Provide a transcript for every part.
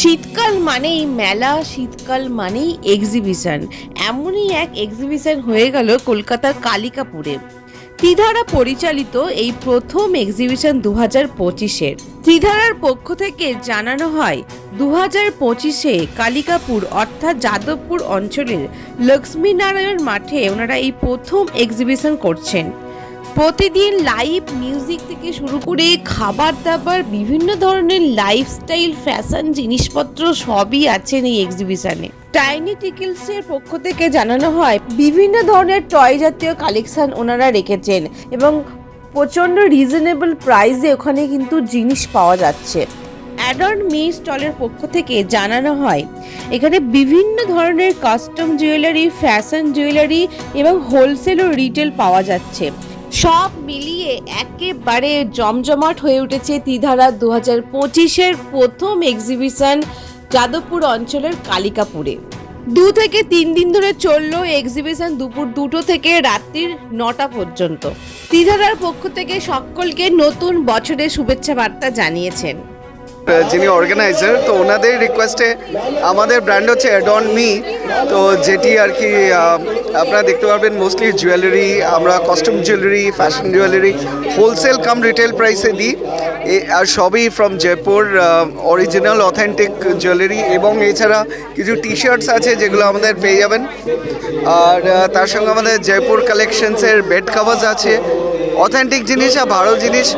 শীতকাল মানেই মেলা, শীতকাল মানেই এক্সিবিশন এমনই এক এক্সিবিশন হয়ে গেল কলকাতার কালিকাপুরে। ত্রিধারা পরিচালিত এই প্রথম এক্সিবিশন দু হাজার পঁচিশের ত্রিধারার পক্ষ থেকে জানানো হয় দু হাজার পঁচিশে কালিকাপুর অর্থাৎ যাদবপুর অঞ্চলের লক্ষ্মীনারায়ণ মাঠে ওনারা এই প্রথম এক্সিবিশন করছেন। প্রতিদিন লাইভ মিউজিক থেকে শুরু করে খাবার দাবার বিভিন্ন ধরনের লাইফস্টাইল ফ্যাশন জিনিসপত্র সবই আছেন এই এক্সিবিশনে টাইনি টিকেলসের পক্ষ থেকে জানানো হয়, বিভিন্ন ধরনের টয় জাতীয় কালেকশন ওনারা রেখেছেন এবং প্রচণ্ড রিজনেবল প্রাইসে ওখানে কিন্তু জিনিস পাওয়া যাচ্ছে। অ্যাডন মি স্টলের পক্ষ থেকে জানানো হয়, এখানে বিভিন্ন ধরনের কাস্টম জুয়েলারি ফ্যাশন জুয়েলারি এবং হোলসেল ও রিটেল পাওয়া যাচ্ছে। সব মিলিয়ে একেবারে জমজমাট হয়ে উঠেছে ত্রিধারা দু হাজার পঁচিশের প্রথম এক্সিবিশন যাদবপুর অঞ্চলের কালিকাপুরে। দু থেকে তিন দিন ধরে চলল এক্সিবিশন দুপুর দুটো থেকে রাত্রির নটা পর্যন্ত। ত্রিধারার পক্ষ থেকে সকলকে নতুন বছরের শুভেচ্ছা বার্তা জানিয়েছেন। যিনি অর্গানাইজার তো ওনাদের রিকোয়েস্টে আমাদের ব্র্যান্ড হচ্ছে অ্যাডন মি তো যেটি আর কি আপনারা দেখতে পারবেন মোস্টলি জুয়েলারি আমরা costume jewellery fashion jewellery wholesale cum retail প্রাইসে দিই। আর সবই from Jaipur original authentic jewellery এবং এছাড়া কিছু টি শার্টস আছে যেগুলো আমাদের পেয়ে যাবেন। আর তার সঙ্গে আমাদের জয়পুর কালেকশনসের বেড কাভার্স আছে। অথেন্টিক জিনিস আর ভালো জিনিস,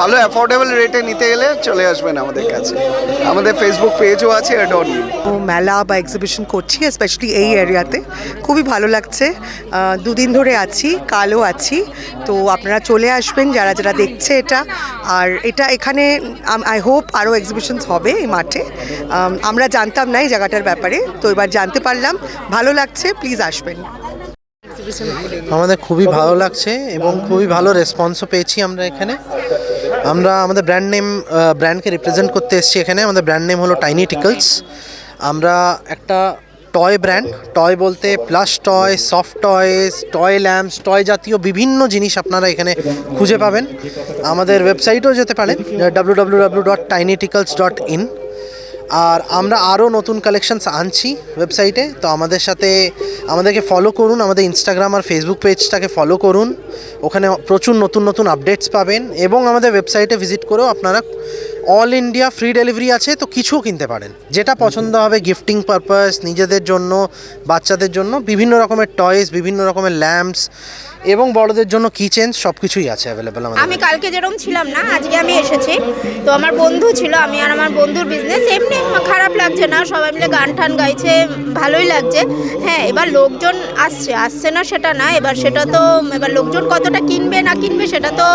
ভালো অ্যাফোর্ডেবল রেটে নিতে গেলে চলে আসবেন আমাদের কাছে। আমাদের ফেসবুক পেজও আছে মেলা বা এক্সিবিশন করছি স্পেশালি এই এরিয়াতে খুবই ভালো লাগছে। দুদিন ধরে আছি, কালও আছি। তো আপনারা চলে আসবেন যারা যারা দেখছে এটা। আর এটা এখানে আই হোপ আরও এক্সিবিশনস হবে এই মাঠে। আমরা জানতাম না এই জায়গাটার ব্যাপারে। তো এবার জানতে পারলাম। ভালো লাগছে প্লিজ আসবেন। আমাদের খুবই ভালো লাগছে এবং খুবই ভালো রেসপন্সও পেয়েছি আমরা এখানে। আমরা আমাদের ব্র্যান্ড নেম ব্র্যান্ডকে রিপ্রেজেন্ট করতে এসেছি এখানে। আমাদের ব্র্যান্ড নেম হলো টাইনি টিকলস আমরা একটা টয় ব্র্যান্ড টয় বলতে plus toy soft toys toy lamps toy জাতীয় বিভিন্ন জিনিস আপনারা এখানে খুঁজে পাবেন। আমাদের ওয়েবসাইটেও যেতে পারেন W W W dot tiny tickles dot in আর আমরা আরও নতুন কালেকশানস আনছি ওয়েবসাইটে তো আমাদের সাথে, আমাদেরকে ফলো করুন, আমাদের ইনস্টাগ্রাম আর ফেসবুক পেজটাকে ফলো করুন। ওখানে প্রচুর নতুন নতুন আপডেটস পাবেন এবং আমাদের ওয়েবসাইটে ভিজিট করেও আপনারা অল ইন্ডিয়া ফ্রি ডেলিভারি আছে তো কিছুও কিনতে পারেন। যেটা পছন্দ হবে গিফটিং পারপাস নিজেদের জন্য বাচ্চাদের জন্য বিভিন্ন রকমের টয়েস বিভিন্ন রকমের ল্যাম্পস এবং বড়দের জন্য কিচেন সব কিছুই আছে অ্যাভেলেবেল আমাদের আমি কালকে যেরকম ছিলাম না আজকে আমি এসেছি। তো আমার বন্ধু ছিল আমি আর আমার বন্ধুর বিজনেস এমনি খারাপ লাগছে না সবাই মিলে গান টান গাইছে ভালোই লাগছে। হ্যাঁ এবার লোকজন আসছে আসছে না সেটা না এবার সেটা তো এবার লোকজন কতটা কিনবে না কিনবে সেটা তো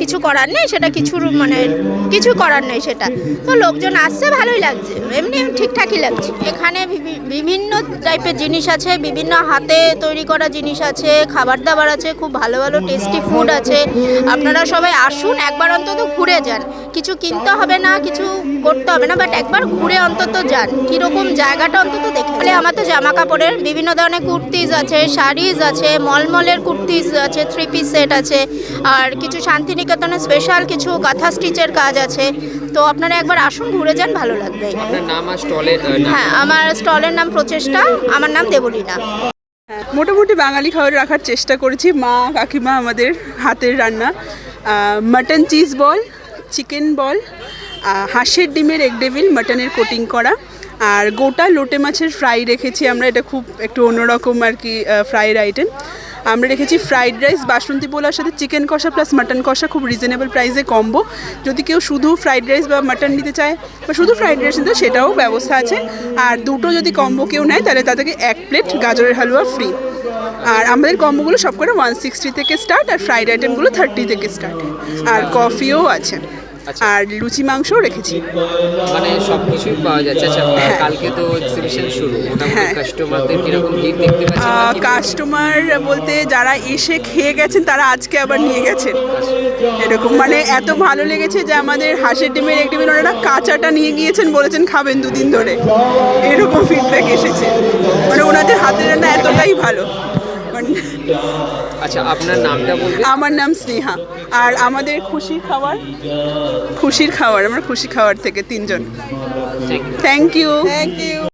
কিছু করার নেই সেটা কিছুর মানে কিছু করার নেই। সেটা। তো লোকজন আসছে, ভালোই লাগছে। এমনি ঠিকঠাকই লাগছে। এখানে বিভিন্ন টাইপের জিনিস আছে, বিভিন্ন হাতে তৈরি করা জিনিস আছে খাবার দাবার আছে, খুব ভালো ভালো টেস্টি ফুড আছে। আপনারা সবাই আসুন, একবার অন্তত ঘুরে যান। কিছু কিনতে হবে না, কিছু করতে হবে না বাট একবার ঘুরে অন্তত যান। কীরকম জায়গাটা অন্তত দেখে। তাহলে আমার তো জামা কাপড়ের বিভিন্ন ধরনের কুর্তিজ আছে শাড়িজ আছে, মলমলের কুর্তিজ আছে থ্রি পিস সেট আছে, আর কিছু শান্তিনিকেতনের স্পেশাল কিছু কাঁথা স্টিচের কাজ আছে। তো আপনারা একবার আসুন ঘুরে যান ভালো লাগবে। আপনার নাম আর স্টলের হ্যাঁ আমার স্টলের নাম প্রচেষ্টা আমার নাম দেবলীনা। মোটামুটি বাঙালি খাবার রাখার চেষ্টা করেছি মা কাকিমা আমাদের হাতের রান্না। Mutton cheese ball chicken ball হাঁসের ডিমের এগ ডেভিল মাটনের কোটিং করা। আর গোটা লোটে মাছের ফ্রাই রেখেছি আমরা এটা খুব একটু অন্যরকম আর কি ফ্রাইড আইটেম আমরা রেখেছি ফ্রাইড রাইস বাসন্তী পোলার সাথে চিকেন কষা প্লাস মাটন কষা, খুব রিজনেবল প্রাইসে কম্বো যদি কেউ শুধু ফ্রাইড রাইস বা মাটন নিতে চায়, বা শুধু ফ্রাইড রাইস নিতে সেটাও ব্যবস্থা আছে। আর দুটো যদি কম্বো কেউ নেয়, তাহলে তাদেরকে এক প্লেট গাজরের হালুয়া ফ্রি আর আমাদের কম্বোগুলো সব করে ওয়ান সিক্সটি থেকে স্টার্ট আর ফ্রাইড আইটেমগুলো থার্টি থেকে স্টার্ট আর কফিও আছে। আর লুচি মাংসও রেখেছি। মানে সব কিছুই পাওয়া যাচ্ছে। আচ্ছা হ্যাঁ। কালকে তো এক্সিবিশন শুরু। হ্যাঁ। কাস্টমারদের কীরকম ভিড় দেখতে পাচ্ছেন? কাস্টমার বলতে যারা এসে খেয়ে গেছেন তারা আজকে আবার নিয়ে গেছেন। এরকম। মানে এত ভালো লেগেছে যে আমাদের হাঁসের ডিমের এক ডিমের ওনারা কাঁচাটা নিয়ে গিয়েছেন বলেছেন খাবেন দুদিন ধরে। এরকম ফিডব্যাক এসেছে। মানে ওনাদের হাতের রান্না এতটাই ভালো। আচ্ছা আপনার নামটা বলবেন? আমার নাম স্নেহা। আর আমাদের খুশির খাবার? খুশির খাবার আমরা খুশি খাবার থেকে তিনজন। Thank you thank you